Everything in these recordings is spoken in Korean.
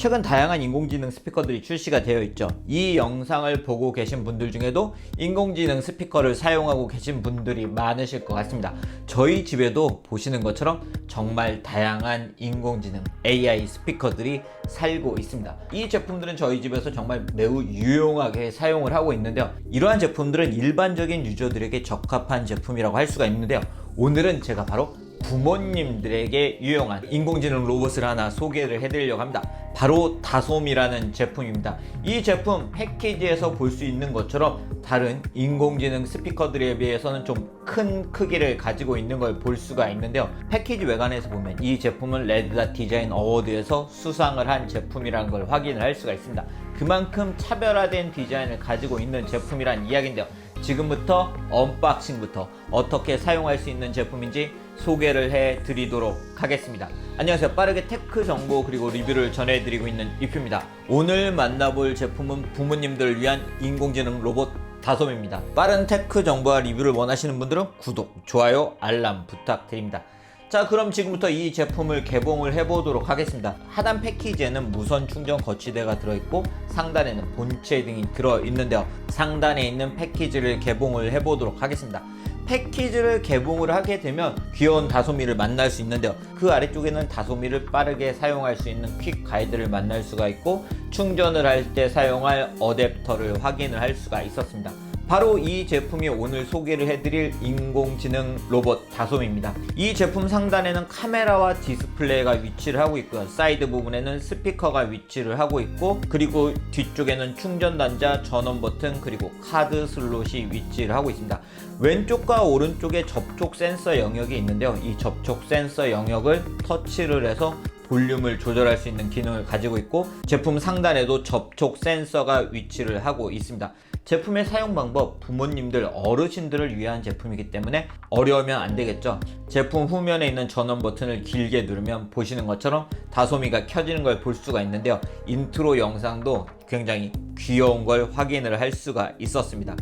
최근 다양한 인공지능 스피커들이 출시가 되어 있죠. 이 영상을 보고 계신 분들 중에도 인공지능 스피커를 사용하고 계신 분들이 많으실 것 같습니다. 저희 집에도 보시는 것처럼 정말 다양한 인공지능 AI 스피커들이 살고 있습니다. 이 제품들은 저희 집에서 정말 매우 유용하게 사용을 하고 있는데요. 이러한 제품들은 일반적인 유저들에게 적합한 제품이라고 할 수가 있는데요. 오늘은 제가 바로 부모님들에게 유용한 인공지능 로봇을 하나 소개를 해드리려고 합니다. 바로 다솜이라는 제품입니다. 이 제품 패키지에서 볼 수 있는 것처럼 다른 인공지능 스피커들에 비해서는 좀 큰 크기를 가지고 있는 걸 볼 수가 있는데요. 패키지 외관에서 보면 이 제품은 레드닷 디자인 어워드에서 수상을 한 제품이라는 걸 확인을 할 수가 있습니다. 그만큼 차별화된 디자인을 가지고 있는 제품이란 이야기인데요. 지금부터 언박싱부터 어떻게 사용할 수 있는 제품인지 소개를 해 드리도록 하겠습니다. 안녕하세요. 빠르게 테크 정보 그리고 리뷰를 전해 드리고 있는 이표입니다. 오늘 만나볼 제품은 부모님들을 위한 인공지능 로봇 다솜입니다. 빠른 테크 정보와 리뷰를 원하시는 분들은 구독, 좋아요, 알람 부탁드립니다. 자 그럼 지금부터 이 제품을 개봉을 해보도록 하겠습니다. 하단 패키지에는 무선 충전 거치대가 들어있고 상단에는 본체 등이 들어있는데요. 상단에 있는 패키지를 개봉을 해보도록 하겠습니다. 패키지를 개봉을 하게 되면 귀여운 다솜이를 만날 수 있는데요. 그 아래쪽에는 다솜이를 빠르게 사용할 수 있는 퀵 가이드를 만날 수가 있고 충전을 할 때 사용할 어댑터를 확인을 할 수가 있었습니다 바로 이 제품이 오늘 소개를 해드릴 인공지능 로봇 다솜입니다. 이 제품 상단에는 카메라와 디스플레이가 위치를 하고 있고요. 사이드 부분에는 스피커가 위치를 하고 있고 그리고 뒤쪽에는 충전 단자, 전원 버튼 그리고 카드 슬롯이 위치를 하고 있습니다. 왼쪽과 오른쪽에 접촉 센서 영역이 있는데요. 이 접촉 센서 영역을 터치를 해서 볼륨을 조절할 수 있는 기능을 가지고 있고 제품 상단에도 접촉 센서가 위치를 하고 있습니다. 제품의 사용 방법 부모님들 어르신들을 위한 제품이기 때문에 어려우면 안 되겠죠. 제품 후면에 있는 전원 버튼을 길게 누르면 보시는 것처럼 다소미가 켜지는 걸 볼 수가 있는데요. 인트로 영상도 굉장히 귀여운 걸 확인을 할 수가 있었습니다.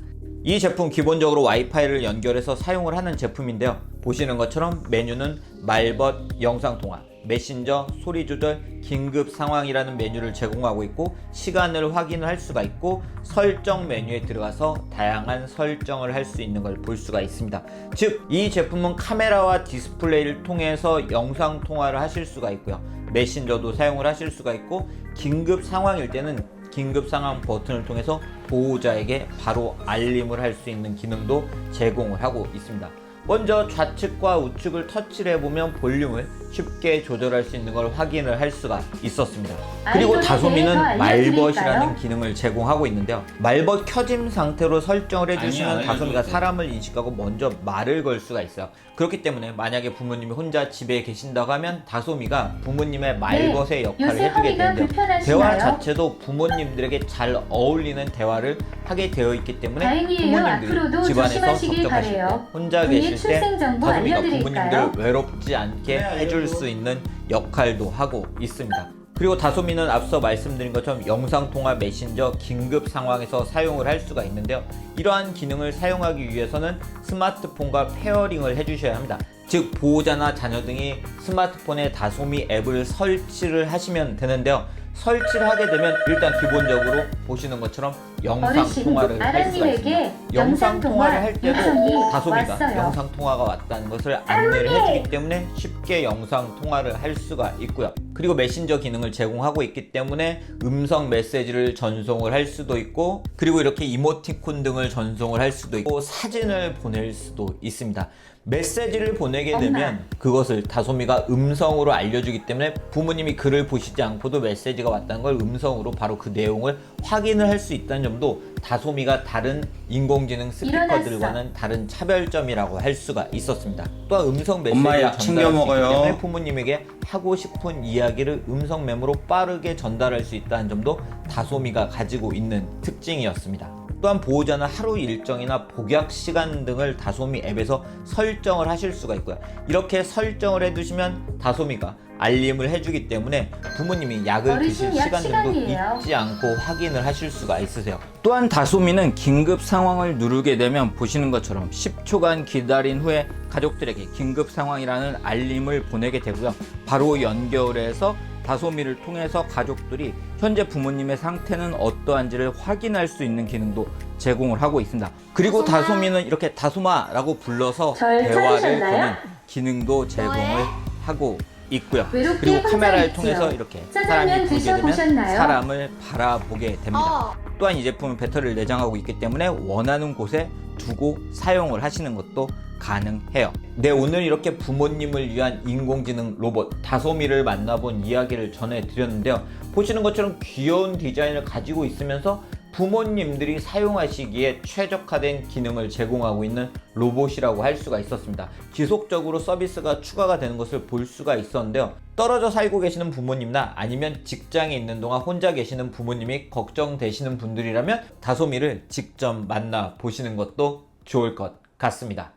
이 제품 기본적으로 와이파이를 연결해서 사용을 하는 제품인데요. 보시는 것처럼 메뉴는 말벗 영상통화, 메신저, 소리 조절, 긴급 상황이라는 메뉴를 제공하고 있고 시간을 확인을 할 수가 있고 설정 메뉴에 들어가서 다양한 설정을 할 수 있는 걸 볼 수가 있습니다. 즉, 이 제품은 카메라와 디스플레이를 통해서 영상 통화를 하실 수가 있고요. 메신저도 사용을 하실 수가 있고 긴급 상황일 때는 긴급 상황 버튼을 통해서 보호자에게 바로 알림을 할 수 있는 기능도 제공을 하고 있습니다. 먼저 좌측과 우측을 터치를 해보면 볼륨을 쉽게 조절할 수 있는 걸 확인을 할 수가 있었습니다. 그리고 알려드릴까요? 말벗이라는 기능을 제공하고 있는데요. 말벗 켜짐 상태로 설정을 해주시면 알려줘도 사람을 인식하고 먼저 말을 걸 수가 있어요. 그렇기 때문에 만약에 부모님이 혼자 집에 계신다고 하면 다솜이가 부모님의 말벗의 역할을 네, 해주게 되는데요. 대화 자체도 부모님들에게 잘 어울리는 대화를 하게 되어 있기 때문에 부모님들이 집안에서 바래요. 혼자 계실 때 다솜이가 알려드릴까요? 부모님들 외롭지 않게 네, 해줄. 수 있는 역할도 하고 있습니다. 그리고 다솜이는 앞서 말씀드린 것처럼 영상통화 메신저 긴급 상황에서 사용을 할 수가 있는데요. 이러한 기능을 사용하기 위해서는 스마트폰과 페어링을 해주셔야 합니다. 즉 보호자나 자녀 등이 스마트폰에 다솜이 앱을 설치를 하시면 되는데요. 설치를 하게 되면 일단 기본적으로 보시는 것처럼 영상 통화를 할 수가 있습니다. 영상 통화를 할 때도 다솜이가. 영상 통화가 왔다는 것을 안내를 해주기 때문에 쉽게 영상 통화를 할 수가 있고요. 그리고 메신저 기능을 제공하고 있기 때문에 음성 메시지를 전송을 할 수도 있고 그리고 이렇게 이모티콘 등을 전송을 할 수도 있고 사진을 보낼 수도 있습니다. 메시지를 보내게 엄마. 되면 그것을 다솜이가 음성으로 알려주기 때문에 부모님이 글을 보시지 않고도 메시지가 왔다는 걸 음성으로 바로 그 내용을 확인을 할 수 있다는 점도 다솜이가 다른 인공지능 스피커들과는 다른 차별점이라고 할 수가 있었습니다. 또한 음성 메시지를 전달할 수 챙겨 있기 먹어요. 때문에 부모님에게 하고 싶은 이야기를 음성 메모로 빠르게 전달할 수 있다는 점도 다솜이가 가지고 있는 특징이었습니다. 또한 보호자는 하루 일정이나 복약 시간 등을 다솜이 앱에서 설정을 하실 수가 있고요. 이렇게 설정을 해두시면 다솜이가 알림을 해주기 때문에 부모님이 약을 드실 시간들도 시간이에요. 잊지 않고 확인을 하실 수가 있으세요. 또한 다솜이는 긴급 상황을 누르게 되면 보시는 것처럼 10초간 기다린 후에 가족들에게 긴급 상황이라는 알림을 보내게 되고요. 바로 연결해서 다소미를 통해서 가족들이 현재 부모님의 상태는 어떠한지를 확인할 수 있는 기능도 제공을 하고 있습니다. 그리고. 다소미는 이렇게 다소마라고 불러서 절 대화를 찾으셨나요? 거는 기능도 제공을? 하고 있고요. 외롭게 그리고 혼자 카메라를 있지요. 통해서 이렇게 사람이 부르게 되면 드셔보셨나요? 사람을 바라보게 됩니다. 어. 또한 이 제품은 배터리를 내장하고 있기 때문에 원하는 곳에 두고 사용을 하시는 것도 가능해요. 네, 오늘 이렇게 부모님을 위한 인공지능 로봇 다소미를 만나본 이야기를 전해드렸는데요. 보시는 것처럼 귀여운 디자인을 가지고 있으면서 부모님들이 사용하시기에 최적화된 기능을 제공하고 있는 로봇이라고 할 수가 있었습니다. 지속적으로 서비스가 추가가 되는 것을 볼 수가 있었는데요. 떨어져 살고 계시는 부모님이나 아니면 직장에 있는 동안 혼자 계시는 부모님이 걱정되시는 분들이라면 다소미를 직접 만나 보시는 것도 좋을 것 같습니다.